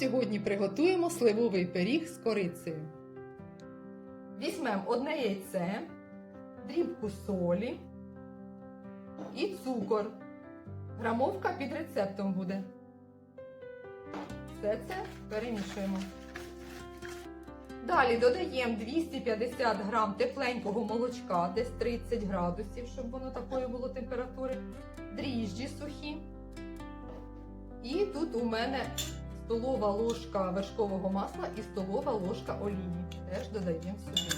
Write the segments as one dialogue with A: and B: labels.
A: Сьогодні приготуємо сливовий пиріг з корицею. Візьмемо одне яйце, дрібку солі і цукор. Грамовка під рецептом буде. Все це перемішуємо. Далі додаємо 250 грам тепленького молочка, десь 30 градусів, щоб воно такої було температури. Дріжджі сухі. І тут у мене столова ложка вершкового масла і столова ложка олії. Теж додаємо сюди.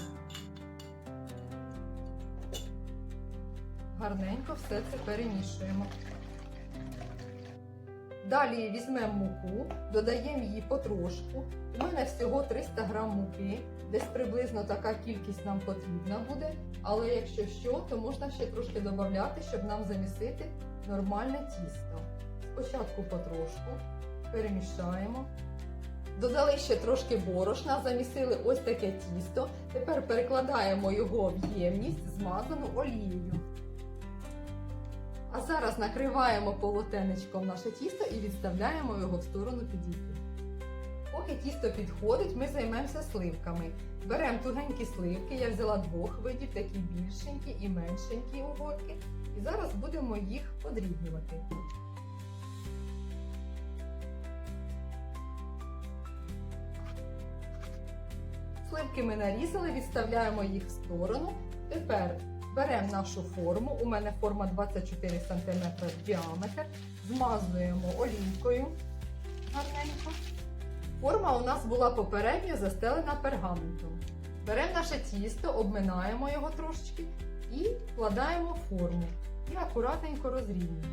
A: Гарненько все це перемішуємо. Далі візьмемо муку, додаємо її потрошку. У мене всього 300 грам муки, десь приблизно така кількість нам потрібна буде. Але якщо що, то можна ще трошки додати, щоб нам замісити нормальне тісто. Спочатку потрошку перемішаємо. Додали ще трошки борошна, замісили ось таке тісто. Тепер перекладаємо його в ємність, змазану олією. А зараз накриваємо полотенечком наше тісто і відставляємо його в сторону підійти. Поки тісто підходить, ми займемося сливками. Беремо тугенькі сливки, я взяла двох видів, такі більшенькі і меншенькі угорки. І зараз будемо їх подрібнювати. Сливки ми нарізали, відставляємо їх в сторону. Тепер беремо нашу форму. У мене форма 24 см діаметр. Змазуємо олійкою гарненько. Форма у нас була попередньо застелена пергаментом. Беремо наше тісто, обминаємо його трошечки і вкладаємо форму. І акуратненько розрівнюємо.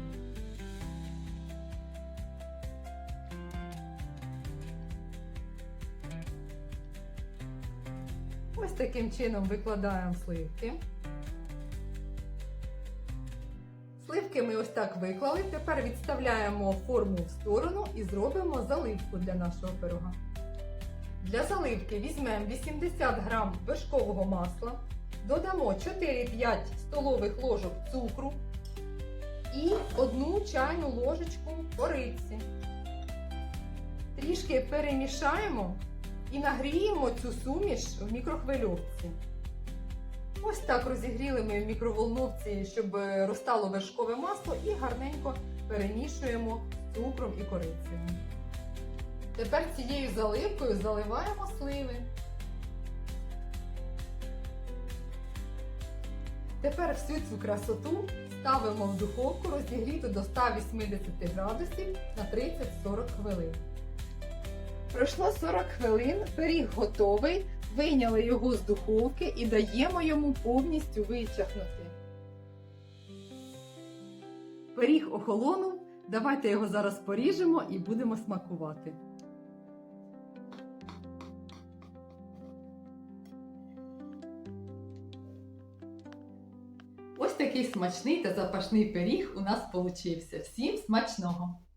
A: Ось таким чином викладаємо сливки. Сливки ми ось так виклали. Тепер відставляємо форму в сторону і зробимо заливку для нашого пирога. Для заливки візьмемо 80 г вершкового масла, додамо 4-5 столових ложок цукру і 1 чайну ложечку кориці. Трішки перемішаємо і нагріємо цю суміш в мікрохвильовці. Ось так розігріли ми в мікроволновці, щоб розтало вершкове масло, і гарненько перемішуємо цукром і корицею. Тепер цією заливкою заливаємо сливи. Тепер всю цю красоту ставимо в духовку розігріту до 180 градусів на 30-40 хвилин. Пройшло 40 хвилин, пиріг готовий. Вийняли його з духовки і даємо йому повністю вичахнути. Пиріг охолонув. Давайте його зараз поріжемо і будемо смакувати. Ось такий смачний та запашний пиріг у нас получився. Всім смачного!